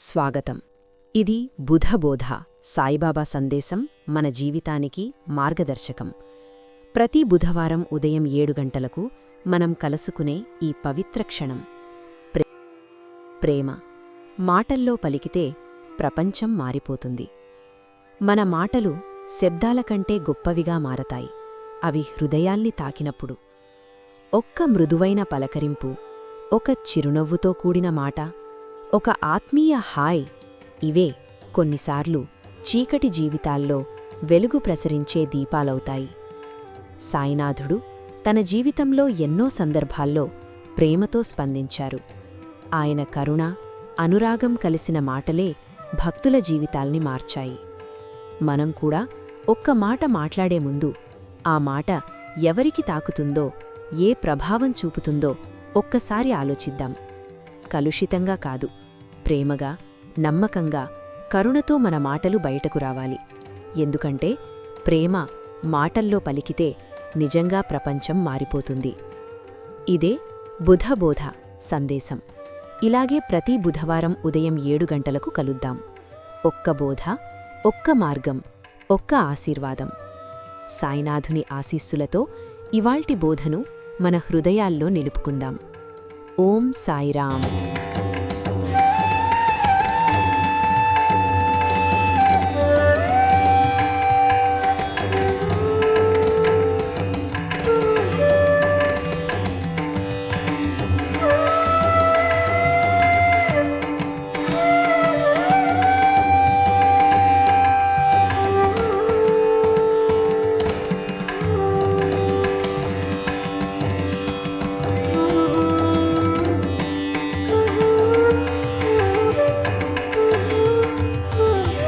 స్వాగతం. ఇది బుధబోధ సాయిబాబా సందేశం మన జీవితానికి మార్గదర్శకం. ప్రతి బుధవారం ఉదయం ఏడు గంటలకు మనం కలుసుకునే ఈ పవిత్ర క్షణం. ప్రేమ. మాటల్లో పలికితే ప్రపంచం మారిపోతుంది. మన మాటలు శబ్దాల కంటే గొప్పవిగా మారతాయి. అవి హృదయాల్ని తాకినప్పుడు. ఒక్క మృదువైన పలకరింపు ఒక చిరునవ్వుతో కూడిన మాట ఒక ఆత్మీయ హాయ్. ఇవే కొన్నిసార్లు చీకటి జీవితాల్లో వెలుగు ప్రసరించే దీపాలవుతాయి. సాయినాథుడు తన జీవితంలో ఎన్నో సందర్భాల్లో ప్రేమతో స్పందించారు. ఆయన కరుణ అనురాగం కలిసిన మాటలే భక్తుల జీవితాల్ని మార్చాయి. మనం కూడా ఒక్క మాట మాట్లాడే ముందు ఆ మాట ఎవరికి తాకుతుందో ఏ ప్రభావం చూపుతుందో ఒక్కసారి ఆలోచిద్దాం. కలుషితంగా కాదు. ప్రేమగా నమ్మకంగా కరుణతో మన మాటలు బయటకు రావాలి. ఎందుకంటే ప్రేమ మాటల్లో పలికితే నిజంగా ప్రపంచం మారిపోతుంది. ఇదే బుధబోధ సందేశం. ఇలాగే ప్రతి బుధవారం ఉదయం ఏడు గంటలకు కలుద్దాం. ఒక్క బోధ ఒక్క మార్గం ఒక్క ఆశీర్వాదం. సాయినాథుని ఆశీస్సులతో ఇవాల్టి బోధను మన హృదయాల్లో నిలుపుకుందాం. ஓம் சாய்ராம்.